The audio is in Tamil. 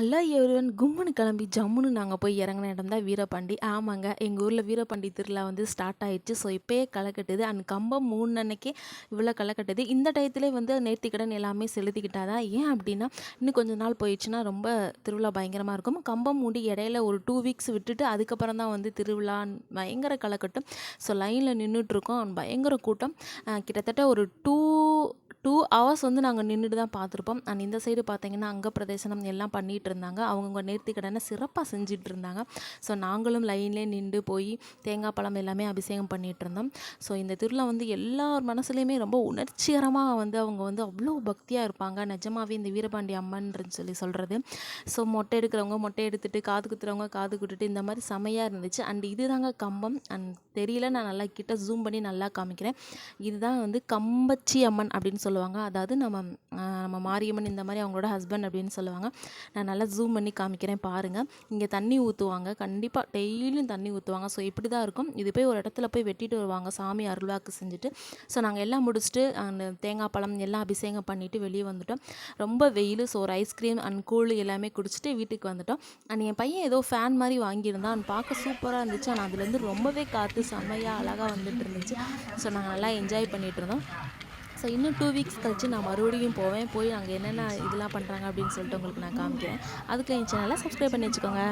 ஹலோ எவ்ரிவன் கும்முன்னு கிளம்பி ஜம்முன்னு நாங்கள் போய் இறங்கின இடம் தான் வீரபாண்டி. ஆமாங்க எங்கள் ஊரில் வீரபாண்டி திருவிழா வந்து ஸ்டார்ட் ஆயிடுச்சு. ஸோ இப்போயே களை கட்டுது. அண்ட் கம்பம் மூணு அன்னைக்கே இவ்வளோ களை கட்டுது. இந்த டயத்துலேயே வந்து நேர்த்திக்கடன் எல்லாமே செலுத்திக்கிட்டாதான் ஏன் அப்படின்னா இன்னும் கொஞ்ச நாள் போயிடுச்சுன்னா ரொம்ப திருவிழா பயங்கரமாக இருக்கும். கம்பம் மூடி இடையில ஒரு டூ வீக்ஸ் விட்டுட்டு அதுக்கப்புறம் தான் வந்து திருவிழா பயங்கர களை கட்டும். ஸோ லைனில் நின்றுட்டுருக்கோம் பயங்கர கூட்டம். கிட்டத்தட்ட ஒரு டூ டூ ஹவர்ஸ் வந்து நாங்கள் நின்றுட்டு தான் பார்த்துருப்போம். அண்ட் இந்த சைடு பார்த்தீங்கன்னா அங்க பிரதேசனம் எல்லாம் பண்ணிகிட்டு இருந்தாங்க அவங்கவுங்க நேர்த்தி கடனை சிறப்பாக செஞ்சுட்டு இருந்தாங்க ஸோ நாங்களும் லைன்லேயே நின்று போய் தேங்காய் பழம் எல்லாமே அபிஷேகம் பண்ணிகிட்டு இருந்தோம் ஸோ இந்த திருவிழா வந்து எல்லார் மனசுலையுமே ரொம்ப உணர்ச்சிகரமாக வந்து அவங்க வந்து அவ்வளோ பக்தியாக இருப்பாங்க. நிஜமாகவே இந்த வீரபாண்டி அம்மன்னு சொல்லி சொல்கிறது ஸோ மொட்டை எடுக்கிறவங்க மொட்டை எடுத்துகிட்டு காது குத்துறவங்க காது குட்டுட்டு இந்த மாதிரி செமையாக இருந்துச்சு. அண்ட் இதுதாங்க கம்பம். அண்ட் தெரியல நான் நல்லா கிட்ட ஜூம் பண்ணி நல்லா காமிக்கிறேன். இதுதான் வந்து கம்பச்சி அம்மன் அப்படின்னு சொல்லி சொல்லுவாங்க. அதாவது நம்ம நம்ம மாரியம்மன் இந்த மாதிரி அவங்களோட ஹஸ்பண்ட் அப்படின்னு சொல்லுவாங்க. நான் நல்லா ஜூம் பண்ணி காமிக்கிறேன் பாருங்கள் இங்கே தண்ணி ஊற்றுவாங்க கண்டிப்பாக டெய்லியும் தண்ணி ஊற்றுவாங்க ஸோ இப்படி தான் இருக்கும். இது போய் ஒரு இடத்துல போய் வெட்டிட்டு வருவாங்க. சாமி அருள்வாக்கு செஞ்சுட்டு. ஸோ நாங்கள் எல்லாம் முடிச்சுட்டு அந்த தேங்காய் பழம் எல்லாம் அபிஷேகம் பண்ணிவிட்டு வெளியே வந்துட்டோம். ரொம்ப வெயில். ஸோ ஒரு ஐஸ்கிரீம் அண்ட் கூழ் எல்லாமே குடிச்சிட்டு வீட்டுக்கு வந்துட்டோம். அண்ட் என் பையன் ஏதோ ஃபேன் மாதிரி வாங்கியிருந்தான். அவன் பார்க்க சூப்பராக இருந்துச்சு. ஆனால் அதுலேருந்து ரொம்பவே காற்று செம்மையாக அழகாக வந்துட்டு இருந்துச்சு. ஸோ நாங்கள் நல்லா என்ஜாய் பண்ணிகிட்டு இருந்தோம். ஸோ இன்னும் டூ வீக்ஸ் கழிச்சு நான் மறுபடியும் போவேன். போய் அங்கே என்னென்ன இதெல்லாம் பண்ணுறாங்க அப்படின்னு சொல்லிட்டு உங்களுக்கு நான் காமிக்கிறேன். அதுக்கு என் சேனலை சப்ஸ்கிரைப் பண்ணி வச்சுக்கோங்க.